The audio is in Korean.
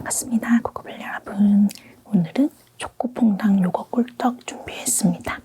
반갑습니다. 고고블 여러분. 오늘은 초코퐁당 요거 꿀떡 준비했습니다.